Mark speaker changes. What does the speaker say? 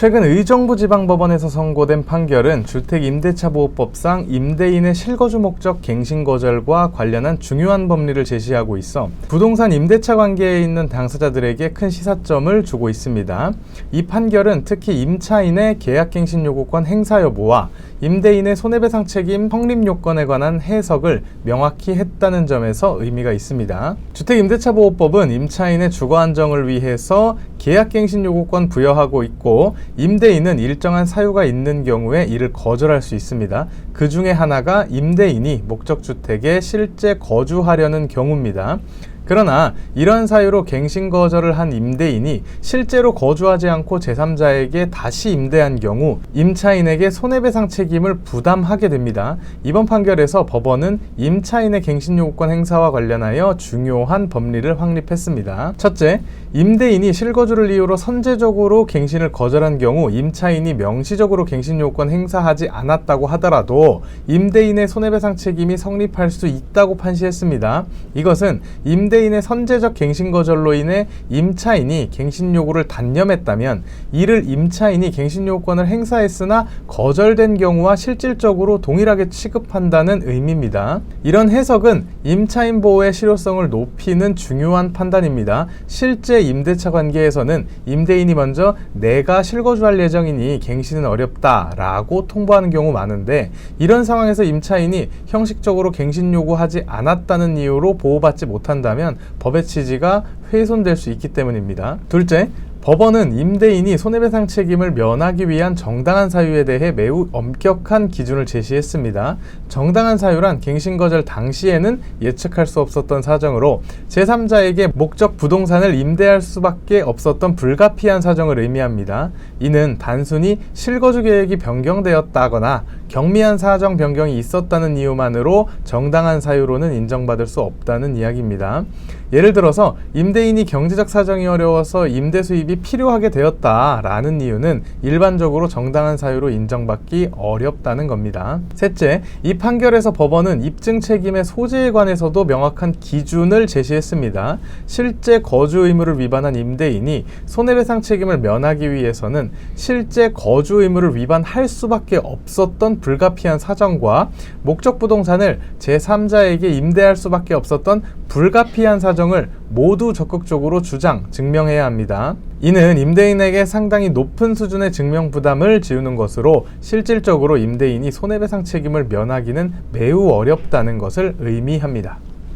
Speaker 1: 최근 의정부 지방법원에서 선고된 판결은 주택임대차보호법상 임대인의 실거주 목적 갱신 거절과 관련한 중요한 법리를 제시하고 있어 부동산 임대차 관계에 있는 당사자들에게 큰 시사점을 주고 있습니다. 이 판결은 특히 임차인의 계약갱신 요구권 행사 여부와 임대인의 손해배상 책임 성립 요건에 관한 해석을 명확히 했다는 점에서 의미가 있습니다. 주택임대차보호법은 임차인의 주거 안정을 위해서 계약갱신 요구권 부여하고 있고 임대인은 일정한 사유가 있는 경우에 이를 거절할 수 있습니다. 그 중에 하나가 임대인이 목적 주택에 실제 거주하려는 경우입니다. 그러나 이런 사유로 갱신 거절을 한 임대인이 실제로 거주하지 않고 제3자에게 다시 임대한 경우 임차인에게 손해배상 책임을 부담하게 됩니다. 이번 판결에서 법원은 임차인의 갱신 요구권 행사와 관련하여 중요한 법리를 확립했습니다. 첫째, 임대인이 실거주를 이유로 선제적으로 갱신을 거절한 경우 임차인이 명시적으로 갱신 요구권 행사하지 않았다고 하더라도 임대인의 손해배상 책임이 성립할 수 있다고 판시했습니다. 이것은 임대 인의 선제적 갱신 거절로 인해 임차인이 갱신 요구를 단념했다면 이를 임차인이 갱신 요구권을 행사했으나 거절된 경우와 실질적으로 동일하게 취급한다는 의미입니다. 이런 해석은 임차인 보호의 실효성을 높이는 중요한 판단입니다. 실제 임대차 관계에서는 임대인이 먼저 내가 실거주할 예정이니 갱신은 어렵다라고 통보하는 경우 많은데 이런 상황에서 임차인이 형식적으로 갱신 요구하지 않았다는 이유로 보호받지 못한다면 법의 취지가 훼손될 수 있기 때문입니다. 둘째, 법원은 임대인이 손해배상 책임을 면하기 위한 정당한 사유에 대해 매우 엄격한 기준을 제시했습니다. 정당한 사유란 갱신 거절 당시에는 예측할 수 없었던 사정으로 제3자에게 목적 부동산을 임대할 수밖에 없었던 불가피한 사정을 의미합니다. 이는 단순히 실거주 계획이 변경되었다거나 경미한 사정 변경이 있었다는 이유만으로 정당한 사유로는 인정받을 수 없다는 이야기입니다. 예를 들어서 임대인이 경제적 사정이 어려워서 임대 수입이 필요하게 되었다라는 이유는 일반적으로 정당한 사유로 인정받기 어렵다는 겁니다. 셋째, 이 판결에서 법원은 입증 책임의 소재에 관해서도 명확한 기준을 제시했습니다. 실제 거주 의무를 위반한 임대인이 손해배상 책임을 면하기 위해서는 실제 거주 의무를 위반할 수밖에 없었던 불가피한 사정과 목적 부동산을 제3자에게 임대할 수밖에 없었던 불가피한 사정을 모두 적극적으로 주장, 증명해야 합니다. 이는 임대인에게 상당히 높은 수준의 증명 부담을 지우는 것으로 실질적으로 임대인이 손해배상 책임을 면하기는 매우 어렵다는 것을 의미합니다.